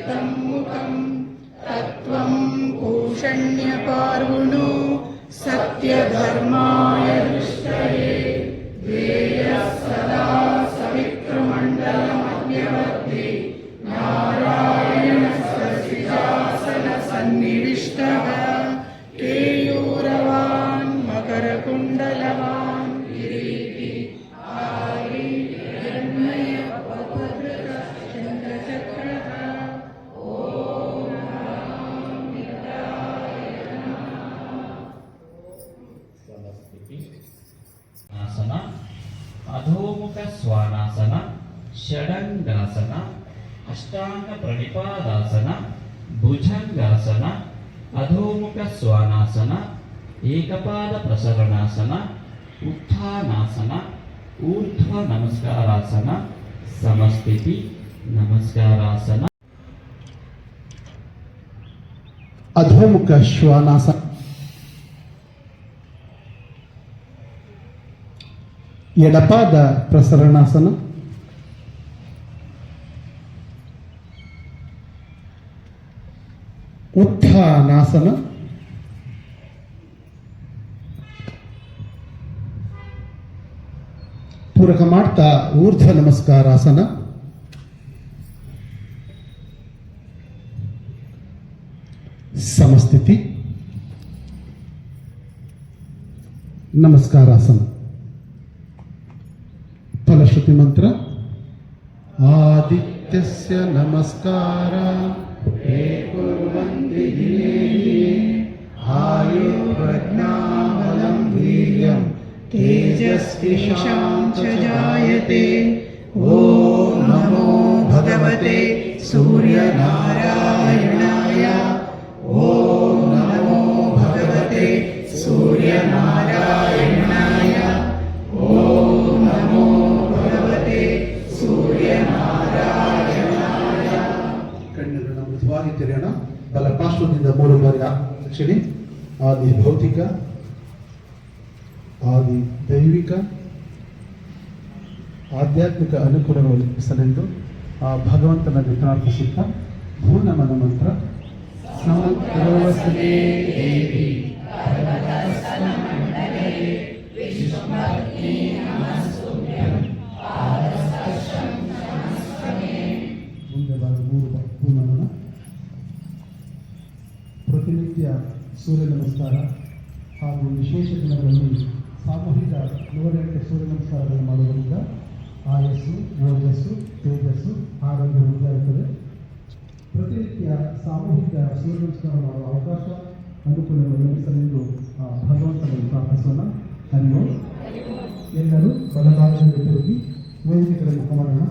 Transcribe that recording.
तं मुखं तत्त्वं पूषण्यपार्वणो सत्यधर्माय दृष्टये ध्येयः सदा सवित्रमण्डलमध्यवर्ति नारायणससिजासनसन्निविष्टः ಆಸನ ಅಧೋಮುಖ ಸ್ವಾನಾಸನ ಷಡಂಗಾಸನ ಅಷ್ಟಾಂಗ ಪ್ರಣಿಪಾದಾಸನ ಭುಜಂಗಾಸನ ಅಧೋಮುಖ ಸ್ವಾನಾಸನ ಏಕಪಾದ ಪ್ರಸರಣಾಸನ ಉತ್ಥಾನಾಸನ ಊರ್ಧ್ವ ನಮಸ್ಕಾರಾಸನ ಸಮಸ್ಥಿತಿ ನಮಸ್ಕಾರಾಸನ ಅಧೋಮುಖ ಶ್ವಾನಾಸನ ಎಡಪಾದ ಪ್ರಸರಣಾಸನ. ಉತ್ಥಾನಾಸನ. ಪೂರಕ ಮಾಡ್ತಾ ಊರ್ಧ್ವ ನಮಸ್ಕಾರಾಸನ. ಸಮಸ್ಥಿತಿ. ನಮಸ್ಕಾರಾಸನ. अस्ति मन्त्र आदित्यस्य नमस्कार हे कुर्वन्ति आयुर्वज्ञाबलं वीर्यं तेजस्विषां च जायते ॐ नमो भगवते सूर्यनाय ತೆರೆಯೋಣ. ಬಲ ಪಾರ್ಶ್ವದಿಂದ ಮೂರು ಬಾರಿ ರಕ್ಷಣೆ ಆದಿ ಭೌತಿಕ ಆದಿ ದೈವಿಕ ಆಧ್ಯಾತ್ಮಿಕ ಅನುಕೂಲಗಳು ಸಲೆಂದು ಆ ಭಗವಂತನ ಭಗವಂತನಲ್ಲಿ ಪೂರ್ಣ ಭೂನಮನ ಮಂತ್ರ. ಸಮಗ್ರವಸನೆ ಪ್ರತಿನಿತ್ಯ ಸೂರ್ಯ ನಮಸ್ಕಾರ ಹಾಗೂ ವಿಶೇಷ ದಿನಗಳಲ್ಲಿ ಸಾಮೂಹಿಕ ನೂರೆಂಟು ಸೂರ್ಯ ನಮಸ್ಕಾರಗಳನ್ನು ಮಾಡುವುದರಿಂದ ಆಯಸ್ಸು ಓಜಸ್ಸು ತೇಜಸ್ಸು, ಆರೋಗ್ಯ ಉಂಟಾಗುತ್ತದೆ ಪ್ರತಿನಿತ್ಯ ಸಾಮೂಹಿಕ ಸೂರ್ಯ ನಮಸ್ಕಾರ ಮಾಡುವ ಅವಕಾಶ ಅನುಕೂಲವನ್ನು ಲಭಿಸಲೆಂದು, ಆ ಭಗವಂತನಲ್ಲಿ ಪ್ರಾರ್ಥಿಸೋಣ. ಹರಿಯೋ ಎಲ್ಲರೂ ಬಲಭಾಗದಲ್ಲಿ ತಿರುಗಿ ಮುಖ ಮಾಡೋಣ.